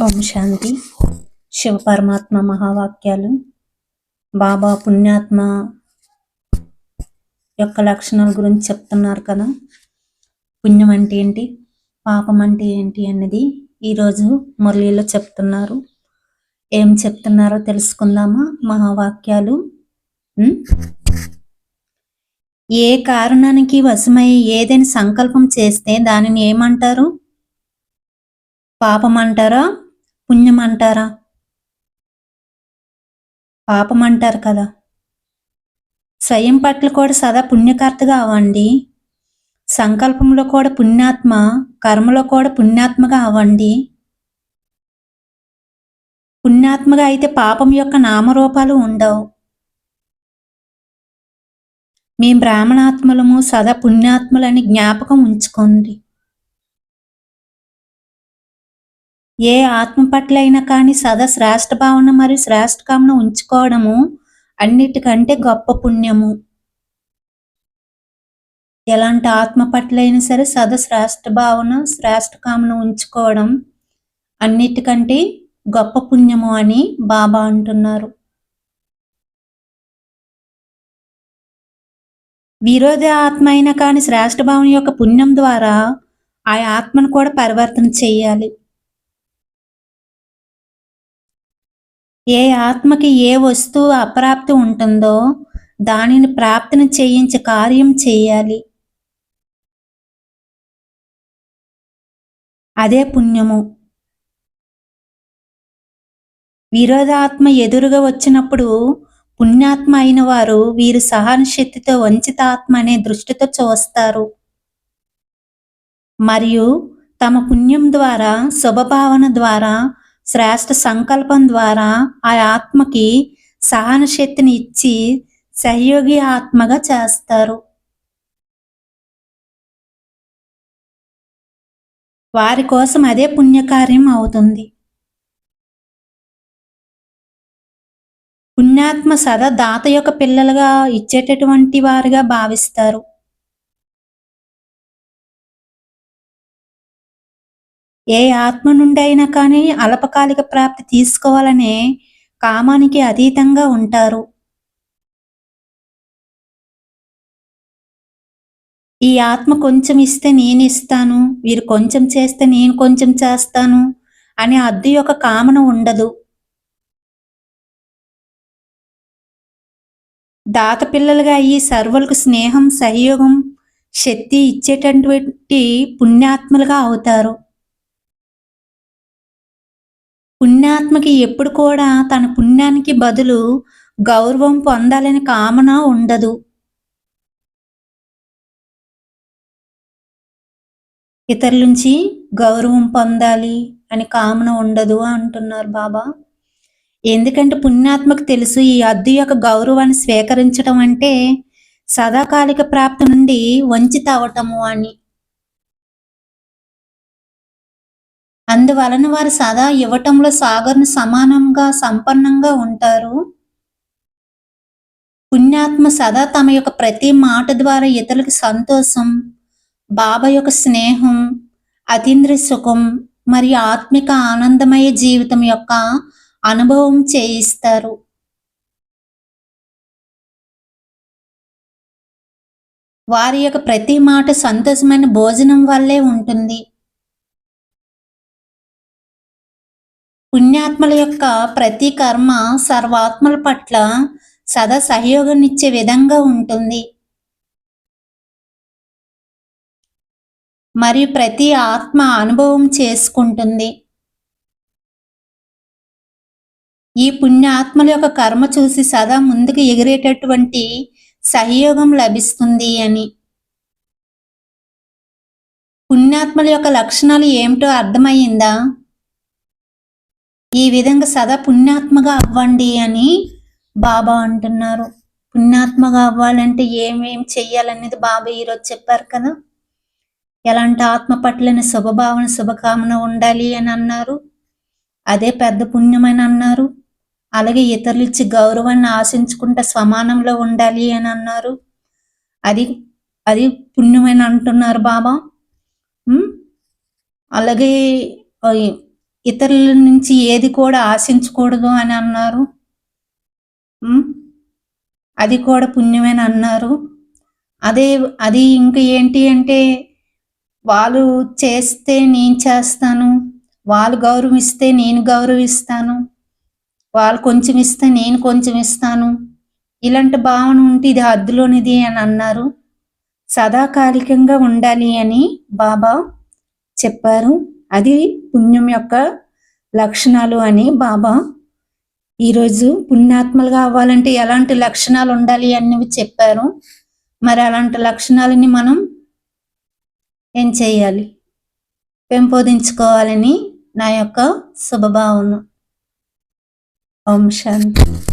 ఓం శాంతి. శివ పరమాత్మ మహావాక్యాలు. బాబా పుణ్యాత్మ యొక్క లక్షణాల గురించి చెప్తున్నారు కదా. పుణ్యం అంటే ఏంటి? పాపం అంటే ఏంటి అన్నది ఈరోజు మురళీలో చెప్తున్నారు. ఏం చెప్తున్నారో తెలుసుకుందామా? మహావాక్యాలు. ఏ కారణానికి వశమై ఏదైనా సంకల్పం చేస్తే దానిని ఏమంటారు? పాపం అంటారా? పుణ్యం అంటారా పాపం అంటారు కదా. స్వయం పట్ల కూడా సదా పుణ్యకర్తగా అవ్వండి. సంకల్పంలో కూడా పుణ్యాత్మ కర్మలో కూడా పుణ్యాత్మగా అవ్వండి. పుణ్యాత్మగా అయితే పాపం యొక్క నామరూపాలు ఉండవు. మీ బ్రాహ్మణాత్మలము సదా పుణ్యాత్మలని జ్ఞాపకం ఉంచుకోండి. ఏ ఆత్మ పట్ల అయినా కానీ సదా శ్రేష్ఠ భావన మరియు శ్రేష్ఠ కామన ఉంచుకోవడము అన్నిటికంటే గొప్ప పుణ్యము. ఎలాంటి ఆత్మ పట్ల అయినా సరే సదా శ్రేష్ఠ భావన శ్రేష్ఠ కామన ఉంచుకోవడం అన్నిటికంటే గొప్ప పుణ్యము అని బాబా అంటున్నారు. విరోధ ఆత్మ అయినా కానీ శ్రేష్ఠ భావన యొక్క పుణ్యం ద్వారా ఆ ఆత్మను కూడా పరివర్తన చేయాలి. ఏ ఆత్మకి ఏ వస్తువు అప్రాప్తి ఉంటుందో దానిని ప్రాప్తిని చేయించే కార్యం చేయాలి. అదే పుణ్యము. విరోధాత్మ ఎదురుగా వచ్చినప్పుడు పుణ్యాత్మ అయిన వారు వీరు సహన శక్తితో వంచితాత్మ అనే దృష్టితో చూస్తారు. మరియు తమ పుణ్యం ద్వారా శుభభావన ద్వారా శ్రేష్ఠ సంకల్పం ద్వారా ఆ ఆత్మకి సహన శక్తిని ఇచ్చి సహయోగి ఆత్మగా చేస్తారు. వారి కోసం అదే పుణ్యకార్యం అవుతుంది. పుణ్యాత్మ సదా దాత యొక్క పిల్లలుగా ఇచ్చేటటువంటి వారుగా భావిస్తారు. ఏ ఆత్మ నుండి అయినా కానీ అల్పకాలిక ప్రాప్తి తీసుకోవాలనే కామానికి అతీతంగా ఉంటారు. ఈ ఆత్మ కొంచెం ఇస్తే నేను ఇస్తాను వీరు కొంచెం చేస్తే నేను కొంచెం చేస్తాను అనే అద్దు యొక్క కామన ఉండదు. దాత పిల్లలుగా ఈ సర్వులకు స్నేహం సహయోగం శక్తి ఇచ్చేటటువంటి పుణ్యాత్మలుగా అవుతారు. పుణ్యాత్మకి ఎప్పుడు కూడా తన పుణ్యానికి బదులు గౌరవం పొందాలని కామన ఉండదు. ఇతరుల నుంచి గౌరవం పొందాలి అని కామన ఉండదు అంటున్నారు బాబా. ఎందుకంటే పుణ్యాత్మకు తెలుసు ఈ అద్దు యొక్క గౌరవాన్ని స్వీకరించడం అంటే సదాకాలిక ప్రాప్తి నుండి వంచిత అవటము అని. అందువలన వారు సదా ఇవ్వటంలో సాగర్ను సమానంగా సంపన్నంగా ఉంటారు. పుణ్యాత్మ సదా తమ యొక్క ప్రతి మాట ద్వారా ఇతరులకు సంతోషం బాబా యొక్క స్నేహం అతీంద్ర సుఖం మరియు ఆత్మిక ఆనందమయ జీవితం యొక్క అనుభవం చేయిస్తారు. వారి యొక్క ప్రతి మాట సంతోషమైన భోజనం వల్లే ఉంటుంది. పుణ్యాత్మల యొక్క ప్రతి కర్మ సర్వాత్మల పట్ల సదా సహయోగాన్నిచ్చే విధంగా ఉంటుంది. మరియు ప్రతి ఆత్మ అనుభవం చేసుకుంటుంది. ఈ పుణ్యాత్మల యొక్క కర్మ చూసి సదా ముందుకు ఎగిరేటటువంటి సహయోగం లభిస్తుంది అని. పుణ్యాత్మల యొక్క లక్షణాలు ఏమిటో అర్థమయ్యిందా? ఈ విధంగా సదా పుణ్యాత్మగా అవ్వండి అని బాబా అంటున్నారు. పుణ్యాత్మగా అవ్వాలంటే ఏమేం చెయ్యాలనేది బాబా ఈరోజు చెప్పారు కదా. ఎలాంటి ఆత్మ పట్లన శుభభావన శుభకామన ఉండాలి అని అన్నారు. అదే పెద్ద పుణ్యమని అన్నారు. అలాగే ఇతరులు ఇచ్చి గౌరవాన్ని ఆశించుకుంటే సమానంలో ఉండాలి అని అన్నారు. అది అది పుణ్యమని అంటున్నారు బాబా. అలాగే ఇతరుల నుంచి ఏది కూడా ఆశించకూడదు అని అన్నారు. అది కూడా పుణ్యమని అన్నారు. అదే అది ఇంకా ఏంటి అంటే వాళ్ళు చేస్తే నేను చేస్తాను వాళ్ళు గౌరవిస్తే నేను గౌరవిస్తాను వాళ్ళు కొంచెం ఇస్తే నేను కొంచెం ఇస్తాను. ఇలాంటి భావన ఉంటే ఇది హద్దులోనిది అని అన్నారు. సదాకాలికంగా ఉండాలి అని బాబా చెప్పారు. అది పుణ్యం యొక్క లక్షణాలు అని బాబా ఈరోజు పుణ్యాత్మలుగా అవ్వాలంటే ఎలాంటి లక్షణాలు ఉండాలి అన్నవి చెప్పారు. మరి అలాంటి లక్షణాలని మనం ఏం చేయాలి? పెంపొందించుకోవాలని నా యొక్క శుభభావన ఓం శాంతి.